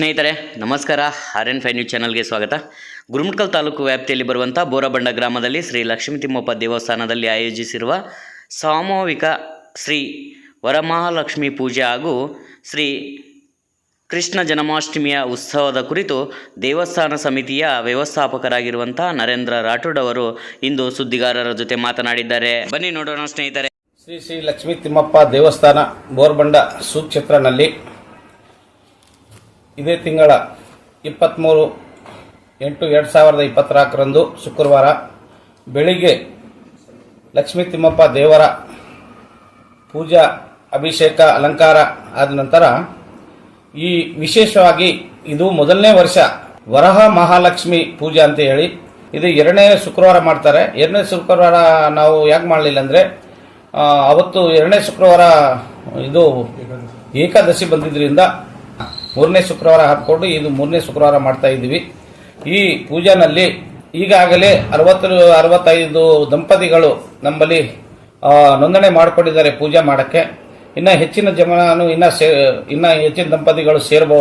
ಸ್ನೇಹಿತರೆ, ನಮಸ್ಕಾರ. R N five news ಚಾನಲ್ಗೆ ಸ್ವಾಗತ. ಗುರುಮಟ್ಕಲ್ ತಾಲೂಕು ವ್ಯಾಪ್ತಿಯಲ್ಲಿ ಬರುವಂಥ ಬೋರಬಂಡ ಗ್ರಾಮದಲ್ಲಿ ಶ್ರೀ ಲಕ್ಷ್ಮೀ ತಿಮ್ಮಪ್ಪ ದೇವಸ್ಥಾನದಲ್ಲಿ ಆಯೋಜಿಸಿರುವ ಸಾಮೂಹಿಕ ಶ್ರೀ ವರಮಹಾಲಕ್ಷ್ಮಿ ಪೂಜೆ ಹಾಗೂ ಶ್ರೀ ಕೃಷ್ಣ ಜನ್ಮಾಷ್ಟಮಿಯ ಉತ್ಸವದ ಕುರಿತು ದೇವಸ್ಥಾನ ಸಮಿತಿಯ ವ್ಯವಸ್ಥಾಪಕರಾಗಿರುವಂಥ ನರೇಂದ್ರ ರಾಠೋಡ್ ಅವರು ಇಂದು ಸುದ್ದಿಗಾರರ ಜೊತೆ ಮಾತನಾಡಿದ್ದಾರೆ. ಬನ್ನಿ ನೋಡೋಣ ಸ್ನೇಹಿತರೆ. ಶ್ರೀ ಶ್ರೀ ಲಕ್ಷ್ಮೀ ತಿಮ್ಮಪ್ಪ ದೇವಸ್ಥಾನ ಬೋರ್ಬಂಡ ಸುಕ್ಷೇತ್ರನಲ್ಲಿ ಇದೇ ತಿಂಗಳ ಇಪ್ಪತ್ತ್ಮೂರು ಎಂಟು ಎರಡು ಸಾವಿರದ ಇಪ್ಪತ್ತ್ನಾಲ್ಕರಂದು ಶುಕ್ರವಾರ ಬೆಳಿಗ್ಗೆ ಲಕ್ಷ್ಮೀ ತಿಮ್ಮಪ್ಪ ದೇವರ ಪೂಜಾ, ಅಭಿಷೇಕ, ಅಲಂಕಾರ ಆದ ನಂತರ ಈ ವಿಶೇಷವಾಗಿ ಇದು ಮೊದಲನೇ ವರ್ಷ ವರಹ ಮಹಾಲಕ್ಷ್ಮಿ ಪೂಜೆ ಅಂತ ಹೇಳಿ ಇದು ಎರಡನೇ ಶುಕ್ರವಾರ ಮಾಡ್ತಾರೆ. ಎರಡನೇ ಶುಕ್ರವಾರ ನಾವು ಯಾಕೆ ಮಾಡಲಿಲ್ಲ ಅಂದರೆ ಅವತ್ತು ಎರಡನೇ ಶುಕ್ರವಾರ ಇದು ಏಕಾದಶಿ ಬಂದಿದ್ದರಿಂದ ಮೂರನೇ ಶುಕ್ರವಾರ ಹಾಕಿಕೊಂಡು ಇದು ಮೂರನೇ ಶುಕ್ರವಾರ ಮಾಡ್ತಾ ಇದ್ದೀವಿ. ಈ ಪೂಜಾನಲ್ಲಿ ಈಗಾಗಲೇ ಅರವತ್ತು, ಅರವತ್ತೈದು ದಂಪತಿಗಳು ನಮ್ಮಲ್ಲಿ ನೋಂದಣಿ ಮಾಡಿಕೊಂಡಿದ್ದಾರೆ ಪೂಜೆ ಮಾಡೋಕ್ಕೆ. ಇನ್ನು ಹೆಚ್ಚಿನ ಜಮಾನು, ಇನ್ನು ಸೇ, ಇನ್ನು ಹೆಚ್ಚಿನ ದಂಪತಿಗಳು ಸೇರುವ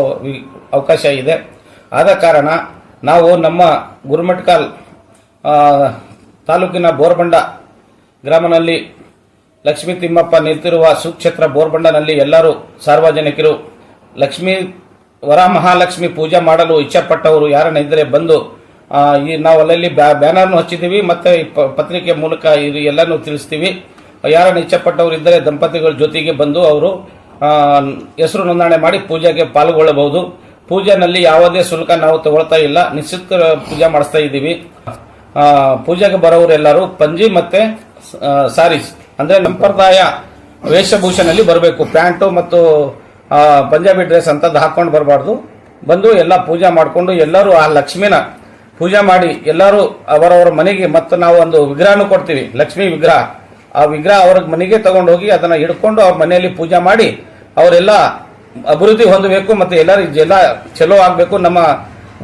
ಅವಕಾಶ ಇದೆ. ಆದ ಕಾರಣ ನಾವು ನಮ್ಮ ಗುರುಮಟ್ಕಾಲ್ ತಾಲೂಕಿನ ಬೋರ್ಬಂಡ ಗ್ರಾಮನಲ್ಲಿ ಲಕ್ಷ್ಮೀ ತಿಮ್ಮಪ್ಪ ನಿಂತಿರುವ ಸುಕ್ಷೇತ್ರ ಬೋರ್ಬಂಡನಲ್ಲಿ ಎಲ್ಲರೂ ಸಾರ್ವಜನಿಕರು ಲಕ್ಷ್ಮೀ ವರ ಮಹಾಲಕ್ಷ್ಮಿ ಪೂಜೆ ಮಾಡಲು ಇಚ್ಛಪಟ್ಟವರು ಯಾರನ್ನ ಇದ್ದರೆ ಬಂದು ಈ ನಾವು ಅಲ್ಲಲ್ಲಿ ಬ್ಯಾ- ಬ್ಯಾನರ್ನು ಹಚ್ಚಿದ್ದೀವಿ, ಮತ್ತು ಪತ್ರಿಕೆ ಮೂಲಕ ಇದು ಎಲ್ಲನೂ ತಿಳಿಸ್ತೀವಿ. ಯಾರನ್ನ ಇಚ್ಛಪಟ್ಟವರು ಇದ್ದರೆ ದಂಪತಿಗಳ ಜೊತೆಗೆ ಬಂದು ಅವರು ಹೆಸರು ನೋಂದಣಿ ಮಾಡಿ ಪೂಜೆಗೆ ಪಾಲ್ಗೊಳ್ಳಬಹುದು. ಪೂಜೆನಲ್ಲಿ ಯಾವುದೇ ಶುಲ್ಕ ನಾವು ತಗೊಳ್ತಾ ಇಲ್ಲ, ನಿಶ್ಚಿತ ಪೂಜೆ ಮಾಡಿಸ್ತಾ ಇದ್ದೀವಿ. ಪೂಜೆಗೆ ಬರೋರೆಲ್ಲರೂ ಪಂಜಿ ಮತ್ತು ಸಾರೀಸ್, ಅಂದರೆ ಸಂಪ್ರದಾಯ ವೇಷಭೂಷಣಲ್ಲಿ ಬರಬೇಕು. ಪ್ಯಾಂಟು ಮತ್ತು ಪಂಜಾಬಿ ಡ್ರೆಸ್ ಅಂತದ್ದು ಹಾಕೊಂಡು ಬರಬಾರ್ದು. ಬಂದು ಎಲ್ಲ ಪೂಜೆ ಮಾಡಿಕೊಂಡು ಎಲ್ಲರೂ ಆ ಲಕ್ಷ್ಮಿನ ಪೂಜೆ ಮಾಡಿ ಎಲ್ಲರೂ ಅವರವರ ಮನೆಗೆ ಮತ್ತು ನಾವು ಒಂದು ವಿಗ್ರಹನೂ ಕೊಡ್ತೀವಿ, ಲಕ್ಷ್ಮೀ ವಿಗ್ರಹ. ಆ ವಿಗ್ರಹ ಅವ್ರ ಮನೆಗೆ ತಗೊಂಡು ಹೋಗಿ ಅದನ್ನ ಹಿಡ್ಕೊಂಡು ಅವ್ರ ಮನೆಯಲ್ಲಿ ಪೂಜೆ ಮಾಡಿ ಅವರೆಲ್ಲ ಅಭಿವೃದ್ಧಿ ಹೊಂದಬೇಕು ಮತ್ತೆ ಎಲ್ಲರಿಗೂ ಎಲ್ಲ ಚಲೋ ಆಗಬೇಕು. ನಮ್ಮ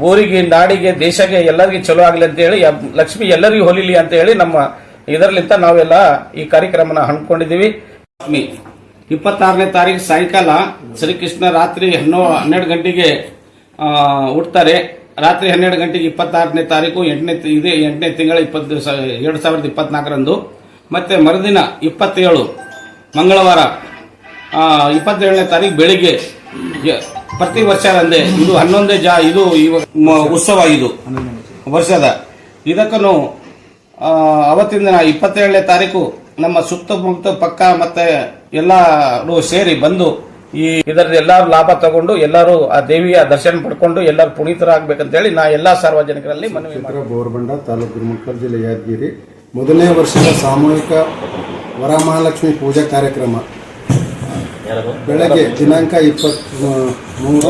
ಊರಿಗೆ, ನಾಡಿಗೆ, ದೇಶಕ್ಕೆ ಎಲ್ಲರಿಗೂ ಚಲೋ ಆಗಲಿ ಅಂತ ಹೇಳಿ ಲಕ್ಷ್ಮಿ ಎಲ್ಲರಿಗೂ ಹೊಲಿಲಿ ಅಂತ ಹೇಳಿ ನಮ್ಮ ಇದರಲ್ಲಿಂದ ನಾವೆಲ್ಲ ಈ ಕಾರ್ಯಕ್ರಮನ ಹಮ್ಮಿಕೊಂಡಿದ್ದೀವಿ ಲಕ್ಷ್ಮಿ. ಇಪ್ಪತ್ತಾರನೇ ತಾರೀಕು ಸಾಯಂಕಾಲ ಶ್ರೀಕೃಷ್ಣ ರಾತ್ರಿ ಹನ್ನೋ ಹನ್ನೆರಡು ಗಂಟೆಗೆ ಆ, ಹುಟ್ತಾರೆ. ರಾತ್ರಿ ಹನ್ನೆರಡು ಗಂಟೆಗೆ ಇಪ್ಪತ್ತಾರನೇ ತಾರೀಕು ಎಂಟನೇ ಇದೇ ಎಂಟನೇ ತಿಂಗಳ ಇಪ್ಪತ್ತು ಎರಡು ಸಾವಿರದ ಇಪ್ಪತ್ನಾಲ್ಕರಂದು. ಮತ್ತು ಮರುದಿನ ಇಪ್ಪತ್ತೇಳು ಮಂಗಳವಾರ ಇಪ್ಪತ್ತೇಳನೇ ತಾರೀಕು ಬೆಳಿಗ್ಗೆ ಪ್ರತಿ ವರ್ಷ ಅಂದೆ. ಇದು ಹನ್ನೊಂದೇ ಜಾ ಇದು ಉತ್ಸವ ಇದು. ವರ್ಷದ. ಇದಕ್ಕೂ ಅವತ್ತಿನ ಇಪ್ಪತ್ತೇಳನೇ ತಾರೀಕು ನಮ್ಮ ಸುತ್ತಮುತ್ತ ಪಕ್ಕ ಮತ್ತೆ ಎಲ್ಲರೂ ಸೇರಿ ಬಂದು ಈ ಇದರ ಎಲ್ಲರೂ ಲಾಭ ತಗೊಂಡು ಎಲ್ಲರೂ ಆ ದೇವಿಯ ದರ್ಶನ ಪಡ್ಕೊಂಡು ಎಲ್ಲರೂ ಪುನೀತರಾಗಬೇಕಂತೇಳಿ ನಾ ಎಲ್ಲಾ ಸಾರ್ವಜನಿಕರಲ್ಲಿ ಮನವಿ ಮಾಡಿ ಕ್ಷೇತ್ರ ಬೋರ್ಬಂಡ ತಾಲೂಕು ಗುರುಮಟ್ಕಲ್ ಜಿಲ್ಲೆ ಯಾದಗಿರಿ. ಮೊದಲನೇ ವರ್ಷದ ಸಾಮೂಹಿಕ ವರಮಹಾಲಕ್ಷ್ಮಿ ಪೂಜಾ ಕಾರ್ಯಕ್ರಮ. ಬೆಳಗ್ಗೆ ದಿನಾಂಕ ಇಪ್ಪತ್ತ್ ಮೂರು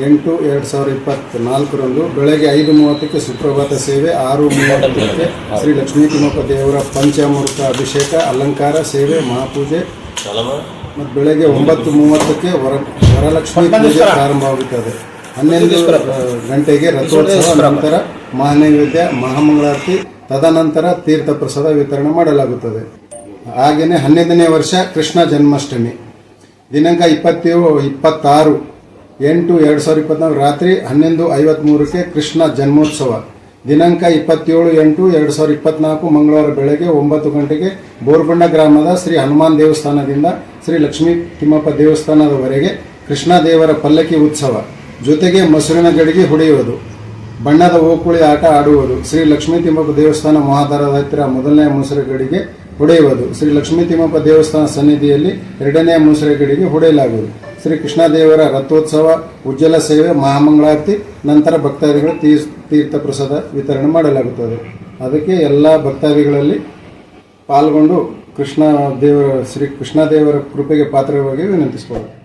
ಎಂಟು ಎರಡು ಸಾವಿರದ ಇಪ್ಪತ್ನಾಲ್ಕರಂದು ಬೆಳಗ್ಗೆ ಐದು ಮೂವತ್ತಕ್ಕೆ ಸುಪ್ರಭಾತ ಸೇವೆ ಆರು ಮೂವತ್ತಕ್ಕೆ ಶ್ರೀ ಲಕ್ಷ್ಮೀ ತಿಮ್ಮಪ್ಪ ದೇವರ ಪಂಚಾಮೃತ ಅಭಿಷೇಕ ಅಲಂಕಾರ ಸೇವೆ ಮಹಾಪೂಜೆ. ಮತ್ತು ಬೆಳಗ್ಗೆ ಒಂಬತ್ತು ಮೂವತ್ತಕ್ಕೆ ವರ ವರಲಕ್ಷ್ಮಿ ಪೂಜೆ ಪ್ರಾರಂಭವಾಗುತ್ತದೆ. ಹನ್ನೊಂದು ಗಂಟೆಗೆ ರಥೋತ್ಸವ ನಂತರ ಮಹಾನೈವೇದ್ಯ ಮಹಾಮಂಗಳಾರತಿ ತದನಂತರ ತೀರ್ಥ ಪ್ರಸಾದ ವಿತರಣೆ ಮಾಡಲಾಗುತ್ತದೆ. ಹಾಗೆಯೇ ಹನ್ನೆರಡನೇ ವರ್ಷ ಕೃಷ್ಣ ಜನ್ಮಾಷ್ಟಮಿ. ದಿನಾಂಕ ಇಪ್ಪತ್ತೇಳು ಇಪ್ಪತ್ತಾರು. ಎಂಟು ಎರಡು ಸಾವಿರದ ಇಪ್ಪತ್ನಾಲ್ಕು ರಾತ್ರಿ ಹನ್ನೊಂದು ಐವತ್ಮೂರಕ್ಕೆ ಕೃಷ್ಣ ಜನ್ಮೋತ್ಸವ. ದಿನಾಂಕ ಇಪ್ಪತ್ತೇಳು ಎಂಟು ಎರಡು ಸಾವಿರದ ಇಪ್ಪತ್ನಾಲ್ಕು ಮಂಗಳವಾರ ಬೆಳಗ್ಗೆ ಒಂಬತ್ತು ಗಂಟೆಗೆ ಬೋರ್ಬಂಡ ಗ್ರಾಮದ ಶ್ರೀ ಹನುಮಾನ್ ದೇವಸ್ಥಾನದಿಂದ ಶ್ರೀ ಲಕ್ಷ್ಮೀ ತಿಮ್ಮಪ್ಪ ದೇವಸ್ಥಾನದವರೆಗೆ ಕೃಷ್ಣ ದೇವರ ಪಲ್ಲಕ್ಕಿ ಉತ್ಸವ. ಜೊತೆಗೆ ಮೊಸರಿನ ಗಡಿಗೆ ಹೊಡೆಯುವುದು. ಬಣ್ಣದ ಓಕುಳಿ ಆಟ ಆಡುವುದು. ಶ್ರೀ ಲಕ್ಷ್ಮೀ ತಿಮ್ಮಪ್ಪ ದೇವಸ್ಥಾನ ಮಹಾದಾರದ ಹತ್ತಿರ ಮೊದಲನೇ ಮೊಸರು ಗಡಿಗೆ ಹೊಡೆಯುವುದು. ಶ್ರೀ ಲಕ್ಷ್ಮೀ ತಿಮ್ಮಪ್ಪ ದೇವಸ್ಥಾನ ಸನ್ನಿಧಿಯಲ್ಲಿ ಎರಡನೇ ಮೊಸರು ಗಡಿಗೆ ಹೊಡೆಯಲಾಗುವುದು. ಶ್ರೀ ಕೃಷ್ಣದೇವರ ರಥೋತ್ಸವ ಉಜ್ಜಲ ಸೇವೆ, ಮಹಾಮಂಗಳಾರತಿ, ನಂತರ ಭಕ್ತಾದಿಗಳು ತೀರ್- ತೀರ್ಥ ಪ್ರಸಾದ ವಿತರಣೆ ಮಾಡಲಾಗುತ್ತದೆ. ಅದಕ್ಕೆ ಎಲ್ಲ ಭಕ್ತಾದಿಗಳಲ್ಲಿ ಪಾಲ್ಗೊಂಡು ಕೃಷ್ಣ ದೇವರ ಶ್ರೀ ಕೃಷ್ಣದೇವರ ಕೃಪೆಗೆ ಪಾತ್ರವಾಗಿ ವಿನಂತಿಸಿಕೊಳ್ಳುತ್ತೇವೆ